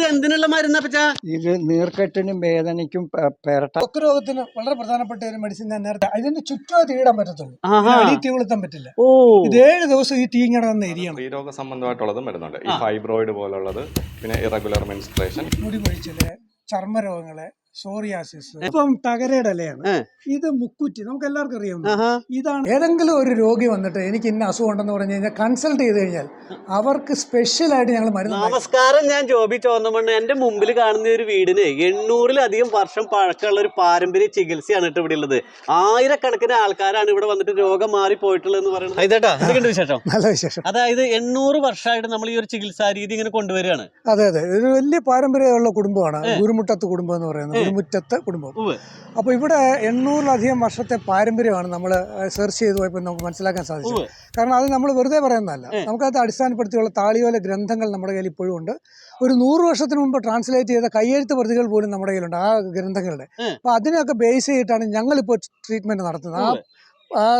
ഇത് എന്തിനുള്ള മരുന്നാ പച്ചാ ഇത് നീർക്കെട്ടിനും വേദനയ്ക്കും പെരട്ട രോഗത്തിന് വളരെ പ്രധാനപ്പെട്ട ഒരു മെഡിസിൻ ഞാൻ നേരത്തെ അതിന് ചുറ്റും തീടാൻ പറ്റത്തുള്ളൂ. ആഹാ. അടി തീ കൊളുത്താൻ പറ്റില്ല. ഓ. ഇത് ഏഴ് ദിവസം ഈ തീ ഇങ്ങനെ രോഗ എരിയണം. സ്ത്രീരോഗ സംബന്ധമായിട്ടുള്ളതും വരുന്നുണ്ട്. ഈ ഫൈബ്രോയിഡ് പോലുള്ളത് പിന്നെ ഇറഗുലർ മെൻസ്ട്രേഷൻ മുടി പൊഴിച്ചിൽ ചർമ്മരോഗങ്ങൾ സോറിയാസിസ് ഇപ്പം തകരയുടെ ഇലയാണ്. ഇത് മുക്കുറ്റി. നമുക്ക് എല്ലാവർക്കും അറിയാം ഇതാണ് ഏതെങ്കിലും ഒരു രോഗി വന്നിട്ട് എനിക്ക് ഇന്ന അസുഖം ഉണ്ടെന്ന് പറഞ്ഞു കഴിഞ്ഞാൽ കൺസൾട്ട് ചെയ്ത് കഴിഞ്ഞാൽ അവർക്ക് സ്പെഷ്യൽ ആയിട്ട് ഞങ്ങൾ മരുന്ന് നമസ്കാരം ഞാൻ ജോബി ചോന്നമണ്ണ് എന്റെ മുമ്പിൽ കാണുന്ന ഒരു വീടിന് എണ്ണൂറിലധികം വർഷം പഴക്കമുള്ള ഒരു പാരമ്പര്യ ചികിത്സയാണ് കേട്ടോ ഇവിടെ ഉള്ളത്. ആയിരക്കണക്കിന് ആൾക്കാരാണ് ഇവിടെ വന്നിട്ട് രോഗം മാറി പോയിട്ടുള്ളത് എന്ന് പറയുന്നത് ഇതേട്ടാ എന്തൊക്കെയുണ്ട് വിശേഷം? നല്ല വിശേഷം. അതായത് എണ്ണൂറ് വർഷമായിട്ട് നമ്മൾ ഈ ഒരു ചികിത്സാ രീതി ഇങ്ങനെ കൊണ്ടുവരികയാണ്. അതെ അതെ. ഇത് വലിയ പാരമ്പര്യമുള്ള കുടുംബമാണ്. ഗുരുമുട്ടത്ത് കുടുംബം എന്ന് പറയുന്നത്. ഗുരുമുറ്റത്ത് കുടുംബം. അപ്പൊ ഇവിടെ ഇവിടെ എണ്ണൂറിലധികം വർഷത്തെ പാരമ്പര്യമാണ് നമ്മൾ സെർച്ച് ചെയ്ത് പോയപ്പോൾ നമുക്ക് മനസ്സിലാക്കാൻ സാധിച്ചത്. കാരണം അത് നമ്മൾ വെറുതെ പറയുന്നതല്ല. നമുക്കത് അടിസ്ഥാനപ്പെടുത്തിയുള്ള താളിയോല ഗ്രന്ഥങ്ങൾ നമ്മുടെ കയ്യിൽ ഇപ്പോഴും ഉണ്ട്. ഒരു നൂറ് വർഷത്തിന് മുമ്പ് ട്രാൻസ്ലേറ്റ് ചെയ്ത കയ്യെഴുത്ത് പ്രതികൾ പോലും നമ്മുടെ കയ്യിലുണ്ട് ആ ഗ്രന്ഥങ്ങളുടെ. അപ്പൊ അപ്പോൾ അതിനൊക്കെ ബേസ് ചെയ്തിട്ടാണ് ഞങ്ങളിപ്പോൾ ട്രീറ്റ്മെന്റ് നടത്തുന്നത്. ആ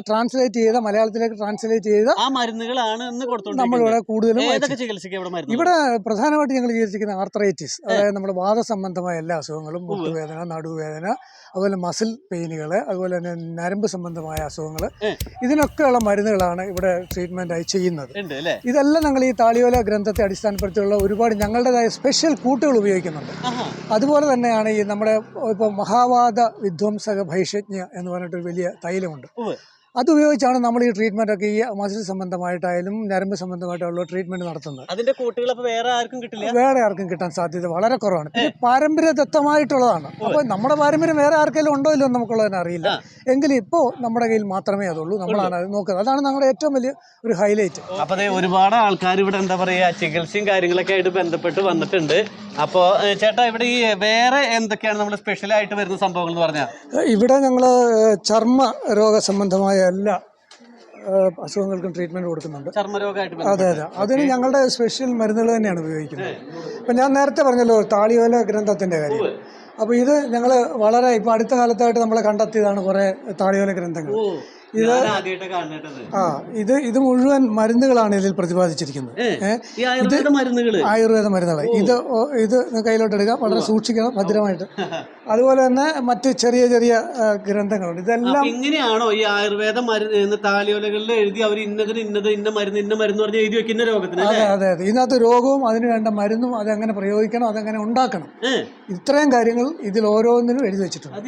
ട്രാൻസ്ലേറ്റ് ചെയ്ത മലയാളത്തിലേക്ക് ട്രാൻസ്ലേറ്റ് ചെയ്ത ആ മരുന്നുകളാണ് ഇന്ന് നമ്മളിവിടെ കൂടുതലും ഇവിടെ പ്രധാനമായിട്ട് ഞങ്ങൾ ചികിത്സിക്കുന്ന ആർത്രൈറ്റിസ് അതായത് നമ്മുടെ വാദ വാദസംബന്ധമായ എല്ലാ അസുഖങ്ങളും മുട്ടുവേദന നടുവേദന അതുപോലെ മസിൽ പെയിനുകൾ അതുപോലെ തന്നെ നരമ്പ് സംബന്ധമായ അസുഖങ്ങൾ. ഇതിനൊക്കെയുള്ള മരുന്നുകളാണ് ഇവിടെ ട്രീറ്റ്മെന്റ് ആയി ചെയ്യുന്നത്. ഇതെല്ലാം ഞങ്ങൾ ഈ താളിയോല ഗ്രന്ഥത്തെ അടിസ്ഥാനപ്പെടുത്തിയുള്ള ഒരുപാട് ഞങ്ങളുടേതായ സ്പെഷ്യൽ കൂട്ടുകൾ ഉപയോഗിക്കുന്നുണ്ട്. അതുപോലെ തന്നെയാണ് ഈ നമ്മുടെ ഇപ്പോൾ മഹാവാദ വിധ്വംസക ഭൈഷജ്ഞ എന്ന് പറഞ്ഞിട്ടൊരു വലിയ തൈലമുണ്ട്. ഉവ്വ്. അത് ഉപയോഗിച്ചാണ് നമ്മൾ ഈ ട്രീറ്റ്മെന്റ് ഒക്കെ ഈ മസിൽ സംബന്ധമായിട്ടായാലും ഞരമ്പ് സംബന്ധമായിട്ടുള്ള ട്രീറ്റ്മെന്റ് നടത്തുന്നത്. അതിന്റെ കൂട്ടുകൾ വേറെ ആർക്കും കിട്ടില്ല? വേറെ ആർക്കും കിട്ടാൻ സാധ്യത വളരെ കുറവാണ്. പിന്നെ പാരമ്പര്യദത്തമായിട്ടുള്ളതാണ് അപ്പോൾ നമ്മുടെ പാരമ്പര്യം വേറെ ആർക്കെങ്കിലും ഉണ്ടോ ഇല്ലോ എന്ന് നമുക്കുള്ളതിനെ അറിയില്ല. എങ്കിലും ഇപ്പോ നമ്മുടെ കയ്യിൽ മാത്രമേ അതുള്ളൂ. നമ്മളാണ് അത് നോക്കുന്നത്. അതാണ് നമ്മുടെ ഏറ്റവും വലിയ ഒരു ഹൈലൈറ്റ് അപ്പൊ ദേ ഒരുപാട് ആൾക്കാർ ഇവിടെ എന്താ പറയാ ചികിത്സയും കാര്യങ്ങളൊക്കെ ആയിട്ട് ബന്ധപ്പെട്ട് വന്നിട്ടുണ്ട്. അപ്പോ ചേട്ടാ ഇവിടെ ഈ വേറെ എന്തൊക്കെയാണ് നമ്മൾ സ്പെഷ്യൽ ആയിട്ട് വരുന്ന സംഭവങ്ങൾ എന്ന് പറഞ്ഞാൽ ഇവിടെ ഞങ്ങൾ ചർമ്മ രോഗ സംബന്ധമായ എല്ലാ അസുഖങ്ങൾക്കും ട്രീറ്റ്മെന്റ് കൊടുക്കുന്നുണ്ട്. ചർമ്മരോഗമായിട്ട് അതെ അതെ. അതിന് ഞങ്ങളുടെ സ്പെഷ്യൽ മരുന്നുകൾ തന്നെയാണ് ഉപയോഗിക്കുന്നത്. ഇപ്പം ഞാൻ നേരത്തെ പറഞ്ഞല്ലോ താളിയോല ഗ്രന്ഥത്തിന്റെ കാര്യം. അപ്പോൾ ഇത് ഞങ്ങൾ വളരെ ഇപ്പോൾ അടുത്ത കാലത്തായിട്ട് നമ്മൾ കണ്ടെത്തിയതാണ് കുറേ താളിയോല ഗ്രന്ഥങ്ങൾ. കാണുന്നത് ആ ഇത് ഇത് മുഴുവൻ മരുന്നുകളാണ് ഇതിൽ പ്രതിപാദിച്ചിരിക്കുന്നത്. ഇത് ആയുർവേദ മരുന്നുകൾ ഇത് ഇത് കയ്യിലോട്ട് എടുക്കാം വളരെ സൂക്ഷിക്കണം ഭദ്രമായിട്ട്. അതുപോലെ തന്നെ മറ്റ് ചെറിയ ചെറിയ ഗ്രന്ഥങ്ങളുണ്ട്. ഇതെല്ലാം ഇങ്ങനെയാണോ ഈ ആയുർവേദ മരുന്ന് താലിയോലകളിൽ എഴുതി അവർ ഇന്നതിന് ഇന്നത് ഇന്ന മരുന്ന് ഇന്ന മരുന്ന് പറഞ്ഞ് എഴുതി വെക്കുന്ന രോഗത്തിന് അതെ അതെ അതെ. ഇതിനകത്ത് രോഗവും അതിന് വേണ്ട മരുന്നും അതെങ്ങനെ പ്രയോഗിക്കണം അതെങ്ങനെ ഉണ്ടാക്കണം. ഇത്രയും കാര്യങ്ങൾ ഇതിൽ ഓരോന്നിനും എഴുതി വെച്ചിട്ടുണ്ട്.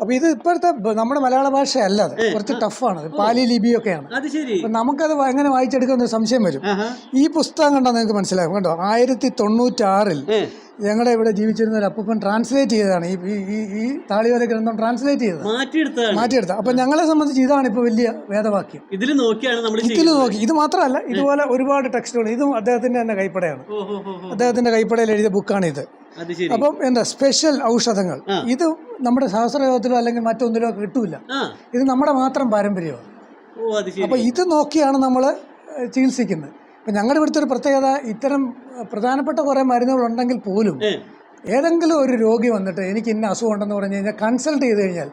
അപ്പൊ ഇത് ഇപ്പോഴത്തെ നമ്മുടെ മലയാള ഭാഷയല്ല അത്. കുറച്ച് ടഫാണ് പാലി ലിപിയൊക്കെയാണ്. അത് ശരി. നമുക്കത് എങ്ങനെ വായിച്ചെടുക്കുന്ന സംശയം വരും. ഈ പുസ്തകം കണ്ടാൽ നിങ്ങൾക്ക് മനസ്സിലാകും കേട്ടോ ആയിരത്തി തൊണ്ണൂറ്റാറിൽ ഞങ്ങളുടെ ഇവിടെ ജീവിച്ചിരുന്ന ഒരു അപ്പൂപ്പൻ ട്രാൻസ്ലേറ്റ് ചെയ്തതാണ്. ഈ ഈ- ഈ താളിയോല ഗ്രന്ഥം ട്രാൻസ്ലേറ്റ് ചെയ്തത് മാറ്റിയെടുത്തത് അപ്പൊ ഞങ്ങളെ സംബന്ധിച്ച് ഇതാണ് ഇപ്പൊ വലിയ വേദവാക്യം. ഇതിൽ നോക്കിയാണ് നമ്മൾ ഇതിൽ നോക്കി. ഇത് മാത്രമല്ല ഇതുപോലെ ഒരുപാട് ടെക്സ്റ്റുകൾ ഇതും അദ്ദേഹത്തിന്റെ തന്നെ കൈപ്പടയാണ്. അദ്ദേഹത്തിന്റെ കൈപ്പടയിൽ എഴുതിയ ബുക്കാണ് ഇത് അപ്പം എന്താ സ്പെഷ്യൽ ഔഷധങ്ങൾ. ഇത് നമ്മുടെ ശാസ്ത്രയോഗത്തിലോ അല്ലെങ്കിൽ മറ്റൊന്നിലോ കിട്ടൂല. ഇത് നമ്മുടെ മാത്രം പാരമ്പര്യമാണ്. അപ്പൊ ഇത് നോക്കിയാണ് നമ്മൾ ചികിത്സിക്കുന്നത്. ഇപ്പൊ ഞങ്ങളുടെ ഇവിടുത്തെ ഒരു പ്രത്യേകത ഇത്തരം പ്രധാനപ്പെട്ട കുറേ മരുന്നുകളുണ്ടെങ്കിൽ പോലും ഏതെങ്കിലും ഒരു രോഗി വന്നിട്ട് എനിക്ക് ഇന്ന അസുഖം ഉണ്ടെന്ന് പറഞ്ഞു കഴിഞ്ഞാൽ കൺസൾട്ട് ചെയ്ത് കഴിഞ്ഞാൽ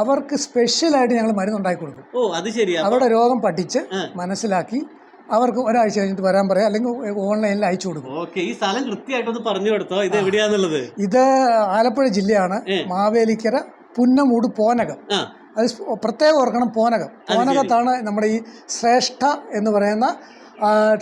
അവർക്ക് സ്പെഷ്യലായിട്ട് ഞങ്ങൾ മരുന്നുണ്ടാക്കി കൊടുക്കും. അവരുടെ രോഗം പഠിച്ച് മനസ്സിലാക്കി അവർക്ക് ഒരാഴ്ച കഴിഞ്ഞിട്ട് വരാൻ പറയാം. അല്ലെങ്കിൽ ഓൺലൈനിൽ അയച്ചു കൊടുക്കും. ഓക്കെ ഈ സ്ഥലം കൃത്യമായിട്ടൊന്ന് പറഞ്ഞു കൊടുത്തോ? ഇത് എവിടെയാന്നുള്ളത്? ഇത് ആലപ്പുഴ ജില്ലയാണ്. മാവേലിക്കര പുന്നമൂട് പോനകം. അത് പ്രത്യേകം ഓർക്കണം പോനകം. പോനകത്താണ് നമ്മുടെ ഈ ശ്രേഷ്ഠ എന്ന് പറയുന്ന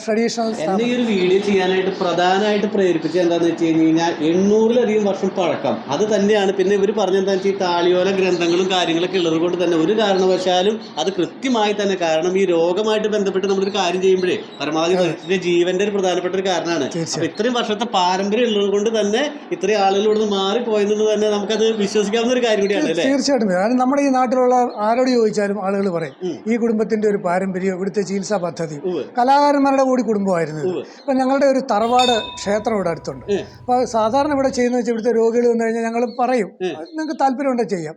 ട്രഡീഷണൽ എന്നെ ഈ ഒരു വീഡിയോ ചെയ്യാനായിട്ട് പ്രധാനമായിട്ട് പ്രേരിപ്പിച്ചത് എന്താന്ന് വെച്ച് കഴിഞ്ഞ് കഴിഞ്ഞാൽ എണ്ണൂറിലധികം വർഷം പഴക്കം. അത് തന്നെയാണ്. പിന്നെ ഇവർ പറഞ്ഞെന്താ വെച്ചാൽ ഈ താളിയോല ഗ്രന്ഥങ്ങളും കാര്യങ്ങളൊക്കെ ഉള്ളത് കൊണ്ട് തന്നെ ഒരു കാരണവശാലും അത് കൃത്യമായി തന്നെ കാരണം ഈ രോഗമായിട്ട് ബന്ധപ്പെട്ട് നമ്മളൊരു കാര്യം ചെയ്യുമ്പോഴേ പരമാവധി മനുഷ്യന്റെ ജീവന്റെ ഒരു പ്രധാനപ്പെട്ട ഒരു കാരണമാണ്. അപ്പൊ ഇത്രയും വർഷത്തെ പാരമ്പര്യം ഉള്ളത് കൊണ്ട് തന്നെ ഇത്രയും ആളുകൾ ഇവിടുന്ന് മാറിപ്പോയെന്നുള്ളത് തന്നെ നമുക്കത് വിശ്വസിക്കാവുന്ന ഒരു കാര്യം കൂടിയാണ് തീർച്ചയായിട്ടും. കാരണം നമ്മുടെ ഈ നാട്ടിലുള്ള ആരോട് ചോദിച്ചാലും ആളുകൾ പറയും ഈ കുടുംബത്തിന്റെ ഒരു പാരമ്പര്യം ഇവിടുത്തെ ചികിത്സാ പദ്ധതി. ഉവ്വ്. കലാകാരന്മാരുടെ കൂടി കുടുംബമായിരുന്നു അപ്പം ഞങ്ങളുടെ ഒരു തറവാട് ക്ഷേത്രം ഇവിടെ അടുത്തുണ്ട്. അപ്പോൾ സാധാരണ ഇവിടെ ചെയ്യുന്ന വെച്ചാൽ ഇവിടുത്തെ രോഗികൾ വന്നു കഴിഞ്ഞാൽ ഞങ്ങൾ പറയും നിങ്ങൾക്ക് താല്പര്യമുണ്ടെങ്കിൽ ചെയ്യാം.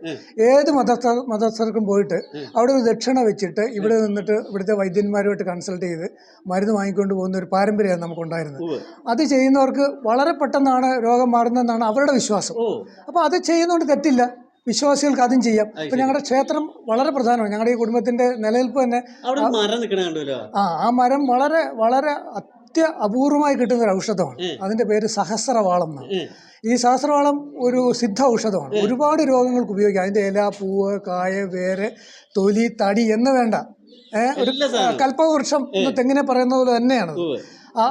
ഏത് മതസ്ഥ മതസ്ഥർക്കും പോയിട്ട് അവിടെ ഒരു ദക്ഷിണ വെച്ചിട്ട് ഇവിടെ നിന്നിട്ട് ഇവിടുത്തെ വൈദ്യന്മാരുമായിട്ട് കൺസൾട്ട് ചെയ്ത് മരുന്ന് വാങ്ങിക്കൊണ്ട് പോകുന്ന ഒരു പാരമ്പര്യമാണ് നമുക്കുണ്ടായിരുന്നത്. അത് ചെയ്യുന്നവർക്ക് വളരെ പെട്ടെന്നാണ് രോഗം മാറുന്നതെന്നാണ് അവരുടെ വിശ്വാസം. അപ്പോൾ അത് ചെയ്യുന്നതുകൊണ്ട് തെറ്റില്ല. വിശ്വാസികൾക്ക് അതും ചെയ്യാം അപ്പൊ ഞങ്ങളുടെ ക്ഷേത്രം വളരെ പ്രധാനമാണ്. ഞങ്ങളുടെ ഈ കുടുംബത്തിന്റെ നിലനിൽപ്പ് തന്നെ ആ ആ മരം വളരെ വളരെ അത്യ അപൂർവമായി കിട്ടുന്ന ഒരു ഔഷധമാണ് അതിന്റെ പേര് സഹസ്രവാളം എന്നാണ്. ഈ സഹസ്രവാളം ഒരു സിദ്ധ ഔഷധമാണ്. ഒരുപാട് രോഗങ്ങൾക്ക് ഉപയോഗിക്കാം. അതിന്റെ ഇല പൂവ് കായ വേര് തൊലി തടി എന്ന് വേണ്ട. ഏഹ് ഒരു കൽപ്പവൃക്ഷം എന്ന് തെങ്ങിനെ പറയുന്ന പോലെ തന്നെയാണ്.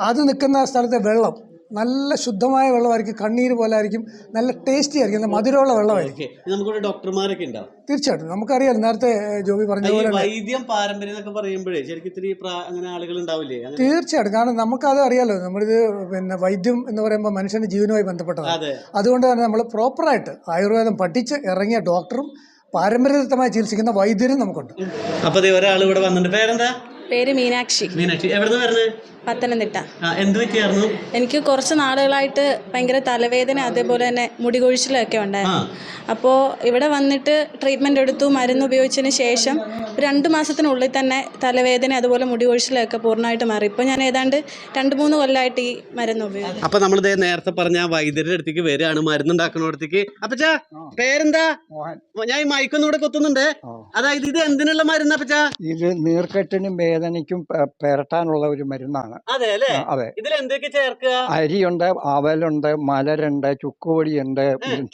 അത് നിൽക്കുന്ന സ്ഥലത്തെ വെള്ളം. നല്ല ശുദ്ധമായ വെള്ളമായിരിക്കും. കണ്ണീര് പോലെ ആയിരിക്കും നല്ല ടേസ്റ്റി ആയിരിക്കും. നല്ല മധുരമുള്ള വെള്ളമായിരിക്കും. നമുക്കിവിടെ ഡോക്ടർമാരൊക്കെ ഉണ്ടാവും തീർച്ചയായിട്ടും. നമുക്കറിയാം നേരത്തെ ജോബി പറഞ്ഞ പോലെ വൈദ്യം പാരമ്പര്യം എന്നൊക്കെ പറയുമ്പോഴേ ശരിക്കും ഇത്തിരി പ്രാ- അങ്ങനെ ആളുകൾ ഉണ്ടാവില്ലേ? തീർച്ചയായിട്ടും. കാരണം നമുക്കത് അറിയാലോ നമ്മളിത് പിന്നെ വൈദ്യം എന്ന് പറയുമ്പോൾ മനുഷ്യന്റെ ജീവനുമായി ബന്ധപ്പെട്ടതാണ്. അതുകൊണ്ട് തന്നെ നമ്മൾ പ്രോപ്പറായിട്ട് ആയുർവേദം പഠിച്ച് ഇറങ്ങിയ ഡോക്ടറും പാരമ്പര്യദത്തമായി ചികിത്സിക്കുന്ന വൈദ്യരും നമുക്കുണ്ട്. അപ്പൊ ദേ ഒരാൾ ഇവിടെ വന്നിട്ടുണ്ട്. പേരെന്താ? പേര് മീനാക്ഷി. മീനാക്ഷി. എവിടുന്ന് വരുന്നത് പത്തനംതിട്ട. എന്ത് പറ്റിയായിരുന്നു? എനിക്ക് കുറച്ച് നാളുകളായിട്ട് ഭയങ്കര തലവേദന അതേപോലെ തന്നെ മുടി കൊഴിച്ചിലൊക്കെ ഉണ്ടായിരുന്നു അപ്പോൾ ഇവിടെ വന്നിട്ട് ട്രീറ്റ്മെന്റ് എടുത്തു മരുന്ന് ഉപയോഗിച്ചതിന് ശേഷം രണ്ട് മാസത്തിനുള്ളിൽ തന്നെ തലവേദന അതുപോലെ മുടി കൊഴിച്ചിലൊക്കെ പൂർണമായിട്ട് മാറി. ഇപ്പോൾ ഞാൻ ഏതാണ്ട് രണ്ട് മൂന്ന് കൊല്ലമായിട്ട് ഈ മരുന്ന് ഉപയോഗിക്കും അപ്പോൾ നമ്മൾ നേരത്തെ പറഞ്ഞ വൈദ്യരുടെ അടുത്തേക്ക് വരികയാണ്. മരുന്നുണ്ടാക്കുന്നിടത്തേക്ക് അപ്പച്ചാ പേരെന്താ? ഞാൻ ഈ മയക്കൊന്നും ഇവിടെ കൊത്തുന്നുണ്ട്. അതായത് ഇത് എന്തിനുള്ള മരുന്ന് അപ്പച്ചാ? ഇത് നീർക്കെട്ടിനും വേദനയ്ക്കും പെ- പെരട്ടാനുള്ള ഒരു മരുന്നാണ്. അതെ അല്ലേ? ആ, അതെ. ഇതിൽ എന്തൊക്കെ ചേർക്കുക? അരിയുണ്ട് അവലുണ്ട് മലരുണ്ട് ചുക്കുപൊടിയുണ്ട്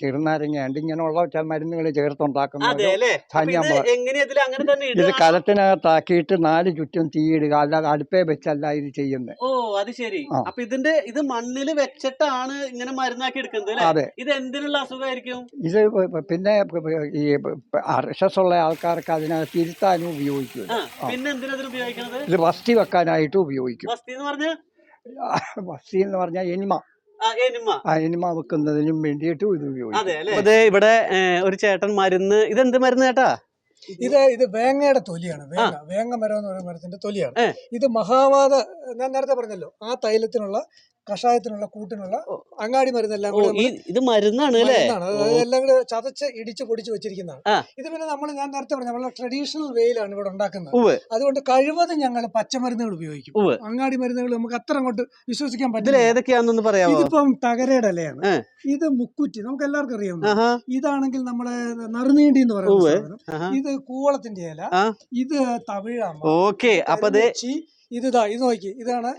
ചെറുനാരങ്ങയുണ്ട് ഇങ്ങനെയുള്ള ചില മരുന്നുകൾ ചേർത്തുണ്ടാക്കുന്ന അതെ ഒരു അല്ലേ? അപ്പൊ ഇത് ധാന്യം എങ്ങനെയാ ഇതിൽ അങ്ങനെ തന്നെ ഇത് ഇടുക കലത്തിനകത്താക്കിയിട്ട് നാല് ചുറ്റും തീയിടുക അല്ലാതെ അടുപ്പേ വെച്ചല്ല ഇത് ചെയ്യുന്നത് ഓ അത് ശരി. ആ. അപ്പൊ ഇതിന്റെ ഇത് മണ്ണിൽ വെച്ചിട്ടാണ് ഇങ്ങനെ മരുന്നാക്കി എടുക്കുന്നത് അല്ലേ? അതെ. ഇത് എന്തിനുള്ള അസുഖമായിരിക്കും? ഇത് പ- പിന്നെ ഈ അർഷസ് ഉള്ള ആൾക്കാർക്ക് അതിനകത്ത് തിരുത്താനും ഉപയോഗിക്കും ആ പിന്നെ എന്തിനാ ഇത് വസ്തി വെക്കാനായിട്ട് ഉപയോഗിക്കും. വസ്തി എന്ന് പറഞ്ഞ? വസ്തി എന്ന് പറഞ്ഞാൽ എനിമ. ആ എനിമ. ആ എനിമ വെക്കുന്നതിനും വേണ്ടിയിട്ട് ഇത് ഉപയോഗിക്കും. അതെ അല്ലേ? ഇവിടെ ഒരു ചേട്ടൻ മരുന്ന് ഇതെന്ത് മരുന്ന് ചേട്ടാ? ഇത് ഇത് വേങ്ങയുടെ തൊലിയാണ്. വേങ്ങ വേങ്ങ മരം എന്ന് പറയുന്ന മരത്തിന്റെ തൊലിയാണ്. ഇത് മഹാവാദ ഞാൻ നേരത്തെ പറഞ്ഞല്ലോ ആ തൈലത്തിനുള്ള കഷായത്തിനുള്ള കൂട്ടിനുള്ള അങ്ങാടി മരുന്നെല്ലാം ഓ ഇത് മരുന്നാണ് എല്ലാം കൂടെ ചതച്ച് ഇടിച്ച് പൊടിച്ച് വെച്ചിരിക്കുന്നതാണ്. ഇത് പിന്നെ നമ്മൾ ഞാൻ നേരത്തെ പറഞ്ഞു നമ്മളെ ട്രഡീഷണൽ വേയിലാണ് ഇവിടെ ഉണ്ടാക്കുന്നത്. അതുകൊണ്ട് കഴിവതും ഞങ്ങൾ പച്ചമരുന്നുകൾ ഉപയോഗിക്കും. അങ്ങാടി മരുന്നുകൾ നമുക്ക് അത്ര അങ്ങോട്ട് വിശ്വസിക്കാൻ പറ്റില്ല. ഏതൊക്കെയാണെന്ന് പറയാം ഇതിപ്പം തകരയുടെ ഇലയാണ്. ഇത് മുക്കുറ്റി. നമുക്ക് എല്ലാവർക്കും അറിയാം ഇതാണെങ്കിൽ നമ്മുടെ നറുനീണ്ടി എന്ന് പറയുന്ന ഉവ്വ്. സാധനം. ആഹാ. ഇത് കൂവളത്തിന്റെ ഇല. ഇത് തമിഴാമ്പ ഓക്കെ. അപ്പൊ ഇത് ഇതാ നോക്കി. ഇതാണ്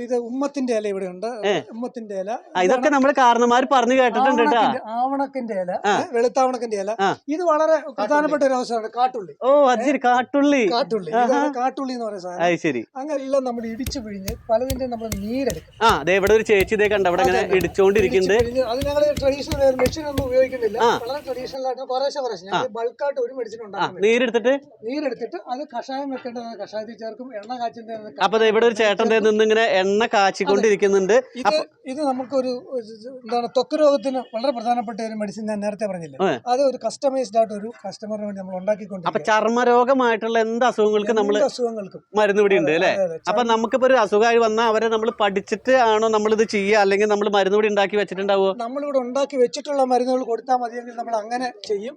ഇത് ഉമ്മത്തിന്റെ ഇല ഇവിടെ ഉണ്ട് ഉമ്മത്തിന്റെ ഇല. ഇതൊക്കെ നമ്മൾ കാരണന്മാർ പറഞ്ഞു കേട്ടിട്ടുണ്ട് കേട്ടാ. ആവണക്കിന്റെ- ഇല. വെളുത്താവണക്കിന്റെ ഇല. ഇത് വളരെ പ്രധാനപ്പെട്ട ഒരു അവസരമാണ് കാട്ടുള്ളി. ഓ അത് ശരി കാട്ടുള്ളി. കാട്ടുള്ളി. കാട്ടുള്ളി എന്ന് പറയുന്ന സാധനം. അത് ശരി. അങ്ങനെല്ലാം നമ്മൾ ഇടിച്ചു പിഴിഞ്ഞ് പലതിന്റെ നമ്മൾ നീരെടുക്കും. ആ അതെ ഇവിടെ ഒരു ചേച്ചി ഇതേ കണ്ട അവിടെ ഇങ്ങനെ ഇടിച്ചോണ്ടിരിക്കുന്നുണ്ട്. ഇടിച്ച് പിഴിഞ്ഞ് അത് ഞങ്ങൾ ട്രഡീഷണൽ മെഷീൻ ഒന്നും ഉപയോഗിക്കുന്നില്ല. വളരെ ട്രഡീഷണൽ ആയിട്ട് കുറേശ്ശെ കുറേശ്ശെ. ഞങ്ങൾ ബൾക്കായിട്ട് ഒരു മെഡിസിൻ ആ ഉണ്ടാക്കുന്നില്ല. നീരെടുത്തിട്ട്? നീരെടുത്തിട്ട് അത് കഷായം വെക്കേണ്ടത് കഷായത്തിൽ ചേർക്കും എണ്ണ കാച്ചിന്റെ അപ്പൊ ഇവിടെ ഒരു ചേട്ടൻ നിന്ന് ഇങ്ങനെ എണ്ണ കാച്ചിക്കൊണ്ടിരിക്കുന്നുണ്ട്. ഇത് ഇത് നമുക്കൊരു ഒരു എന്താണ് ത്വക്ക് രോഗത്തിന് വളരെ പ്രധാനപ്പെട്ട ഒരു മെഡിസിൻ ഞാൻ നേരത്തെ പറഞ്ഞില്ലേ? അത്. ഒരു കസ്റ്റമൈസ്ഡ് ആയിട്ട് ഒരു കസ്റ്റമറിന് വേണ്ടി നമ്മൾ ഉണ്ടാക്കിക്കൊണ്ട് അപ്പൊ ചർമ്മരോഗമായിട്ടുള്ള എന്ത് അസുഖങ്ങൾക്ക് നമ്മൾ അസുഖങ്ങൾക്കും. മരുന്ന് ഇവിടെ ഉണ്ട് അല്ലേ. അപ്പൊ നമുക്കിപ്പോ ഒരു അസുഖമായി വന്നാൽ അവരെ നമ്മൾ പഠിച്ചിട്ട് ആണോ നമ്മൾ ഇത് ചെയ്യുക? അല്ലെങ്കിൽ നമ്മൾ മരുന്ന് ഇവിടെ ഉണ്ടാക്കി വെച്ചിട്ടുണ്ടാവോ നമ്മളിവിടെ ഉണ്ടാക്കി വെച്ചിട്ടുള്ള മരുന്നുകൾ കൊടുത്താൽ മതിയെങ്കിൽ നമ്മൾ അങ്ങനെ ചെയ്യും.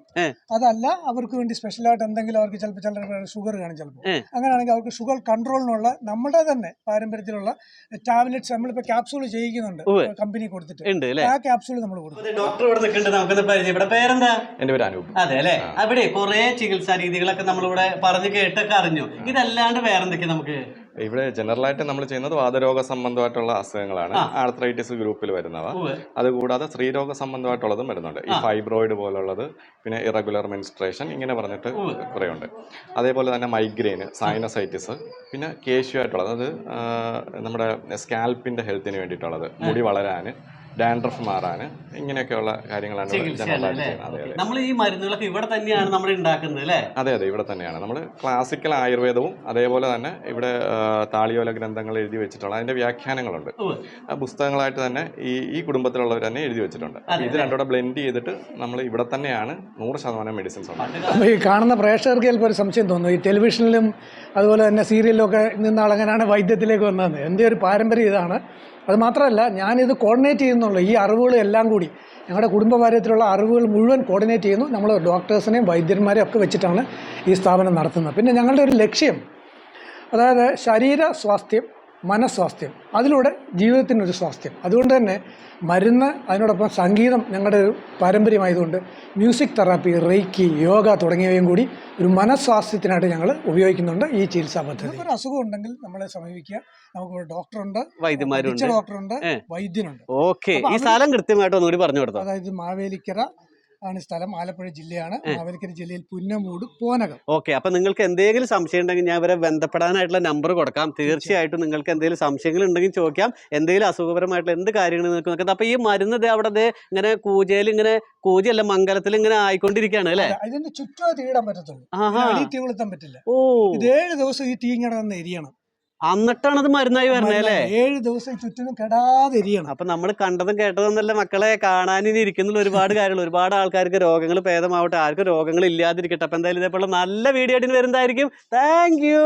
അതല്ല അവർക്ക് വേണ്ടി സ്പെഷ്യലായിട്ട് എന്തെങ്കിലും അവർക്ക് ചിലപ്പോൾ ചിലപ്പോൾ ഷുഗർ കാണും ചിലപ്പോൾ. അങ്ങനെയാണെങ്കിൽ അവർക്ക് ഷുഗർ കൺട്രോളിനുള്ള നമ്മുടെ തന്നെ പാരമ്പര്യത്തിലുള്ള ടാബ്ലറ്റ്സ് നമ്മളിപ്പോ ക്യാപ്സൂൾ ചെയ്യിക്കുന്നുണ്ട്. കമ്പനി കൊടുത്തിട്ട്. ആ ക്യാപ്സൂൾ നമ്മൾ കൊടുക്കും. ഡോക്ടർ ഇവിടെ നിൽക്കുന്നുണ്ട്. നമുക്കൊന്ന് പരിചയം. ഇവിടെ പേരെന്താ? പേര് അനൂപ്. അതെ അല്ലേ? അവിടെ കുറെ ചികിത്സാ രീതികളൊക്കെ നമ്മളിവിടെ പറഞ്ഞു കേട്ടൊക്കെ അറിഞ്ഞു. ഇതല്ലാണ്ട് വേറെന്തൊക്കെയാ നമുക്ക്? ഇവിടെ ജനറലായിട്ട് നമ്മൾ ചെയ്യുന്നത് വാതരോഗ സംബന്ധമായിട്ടുള്ള അസുഖങ്ങളാണ്. ആർത്രൈറ്റിസ് ഗ്രൂപ്പിൽ വരുന്നവ. അതുകൂടാതെ സ്ത്രീരോഗ സംബന്ധമായിട്ടുള്ളതും വരുന്നുണ്ട്. ഈ ഫൈബ്രോയിഡ് പോലുള്ളത് പിന്നെ ഇറഗുലർ മെൻസ്ട്രേഷൻ ഇങ്ങനെ പറഞ്ഞിട്ട്. കുറേ ഉണ്ട് അതേപോലെ തന്നെ മൈഗ്രെയിൻ സൈനസൈറ്റിസ് പിന്നെ കേശുവായിട്ടുള്ളത് ആയിട്ടുള്ളത് അത് നമ്മുടെ സ്കാൽപ്പിന്റെ ഹെൽത്തിന് വേണ്ടിയിട്ടുള്ളത് മുടി വളരാൻ ഡാൻഡ്രഫ് മാറാൻ ഇങ്ങനെയൊക്കെയുള്ള കാര്യങ്ങളാണ് ഇവിടെ ചികിത്സ ജനറലായിട്ട് അല്ലേ? ചെയ്യുന്നത്. അതെ അതെ. നമ്മൾ ഈ മരുന്നുകളൊക്കെ ഇവിടെ തന്നെയാണ് നമ്മൾ ഉണ്ടാക്കുന്നത് അല്ലേ? അതെ അതെ ഇവിടെ തന്നെയാണ്. നമ്മൾ ക്ലാസിക്കൽ ആയുർവേദവും അതേപോലെ തന്നെ ഇവിടെ താളിയോല ഗ്രന്ഥങ്ങൾ എഴുതി വെച്ചിട്ടുള്ള അതിന്റെ വ്യാഖ്യാനങ്ങളുണ്ട്. ആ പുസ്തകങ്ങളായിട്ട് തന്നെ ഈ ഈ കുടുംബത്തിലുള്ളവർ തന്നെ എഴുതി വെച്ചിട്ടുണ്ട്. ഇത് രണ്ടുകൂടെ ബ്ലെൻഡ് ചെയ്തിട്ട് നമ്മൾ ഇവിടെ തന്നെയാണ് നൂറ് ശതമാനം മെഡിസിൻസ് അപ്പോൾ ഈ കാണുന്ന പ്രേക്ഷകർക്ക് ചിലപ്പോൾ ഒരു സംശയം തോന്നുന്നു ഈ ടെലിവിഷനിലും അതുപോലെ തന്നെ സീരിയലിലും ഒക്കെ നിന്ന ആളെങ്ങനെയാണ് വൈദ്യത്തിലേക്ക് വന്നത് എന്റെ ഒരു പാരമ്പര്യം ഇതാണ്. അത് മാത്രമല്ല ഞാനിത് കോർഡിനേറ്റ് ചെയ്യുന്നുള്ളൂ. ഈ അറിവുകൾ എല്ലാം കൂടി. ഞങ്ങളുടെ കുടുംബകാര്യത്തിലുള്ള അറിവുകൾ മുഴുവൻ കോർഡിനേറ്റ് ചെയ്യുന്നു. നമ്മൾ ഡോക്ടേഴ്സിനെയും വൈദ്യന്മാരെയും ഒക്കെ വെച്ചിട്ടാണ് ഈ സ്ഥാപനം നടത്തുന്നത്. പിന്നെ ഞങ്ങളുടെ ഒരു ലക്ഷ്യം അതായത് ശരീര സ്വാസ്ഥ്യം. മനസ്വാസ്ഥ്യം. അതിലൂടെ ജീവിതത്തിനൊരു സ്വാസ്ഥ്യം. അതുകൊണ്ട് തന്നെ മരുന്ന് അതിനോടൊപ്പം സംഗീതം ഞങ്ങളുടെ ഒരു പാരമ്പര്യമായതുകൊണ്ട് മ്യൂസിക് തെറാപ്പി റേക്കി യോഗ തുടങ്ങിയവയും കൂടി ഒരു മനസ്വാസ്ഥ്യത്തിനായിട്ട് ഞങ്ങൾ ഉപയോഗിക്കുന്നുണ്ട് ഈ ചികിത്സാ പദ്ധതി. ഒരു അസുഖം ഉണ്ടെങ്കിൽ നമ്മളെ സമീപിക്കുക. നമുക്ക് ഡോക്ടറുണ്ട് വൈദ്യന്മാരുണ്ട്. ഡോക്ടറുണ്ട്. വൈദ്യനുണ്ട്. ഓക്കെ. ഈ സ്ഥലം കൃത്യമായിട്ട് ഒന്നുകൂടി പറഞ്ഞു കൊടുത്തു? അതായത് മാവേലിക്കര ആണ് സ്ഥലം. ആലപ്പുഴ ജില്ലയാണ്. മാവേലിക്കര ജില്ലയിൽ പുന്നമൂട് പോനകം. ഓക്കെ. അപ്പൊ നിങ്ങൾക്ക് എന്തെങ്കിലും സംശയം ഉണ്ടെങ്കിൽ ഞാൻ ഇവരെ ബന്ധപ്പെടാനായിട്ടുള്ള നമ്പർ കൊടുക്കാം. തീർച്ചയായിട്ടും നിങ്ങൾക്ക് എന്തെങ്കിലും സംശയങ്ങൾ ഉണ്ടെങ്കിൽ ചോദിക്കാം. എന്തെങ്കിലും അസുഖപരമായിട്ടുള്ള എന്ത് കാര്യങ്ങൾ നിങ്ങൾക്ക് നോക്കാം. അപ്പൊ ഈ മരുന്ന് അവിടെ ഇങ്ങനെ കൂജയിൽ ഇങ്ങനെ കൂജയല്ല മംഗലത്തിൽ ഇങ്ങനെ ആയിക്കൊണ്ടിരിക്കുകയാണ് അല്ലേ? ഇതിന്റെ ചുറ്റും തീയിടാൻ പറ്റത്തുള്ളൂ. ആഹാ. തീ കൊളുത്താൻ പറ്റില്ല. ഓ. ഇത് ഏഴ് ദിവസം ഈ തീ ഇങ്ങനെ വന്ന് എരിയണം. എന്നിട്ടാണ് അത് മരുന്നായി വരണേ അല്ലേ? ഏഴ് ദിവസം ചുറ്റിനും കെടാതെ എരിയണം അപ്പൊ നമ്മൾ കണ്ടതും കേട്ടതും എന്നല്ല മക്കളെ കാണാൻ ഇനി ഇരിക്കുന്നുള്ള ഒരുപാട് കാര്യങ്ങൾ. ഒരുപാട് ആൾക്കാർക്ക് രോഗങ്ങൾ ഭേദമാവട്ടെ. ആർക്കും രോഗങ്ങൾ ഇല്ലാതിരിക്കട്ടെ. അപ്പൊ എന്തായാലും ഇതേപോലെ നല്ല വീഡിയോ ആയിട്ട് വരുന്നതായിരിക്കും. Thank you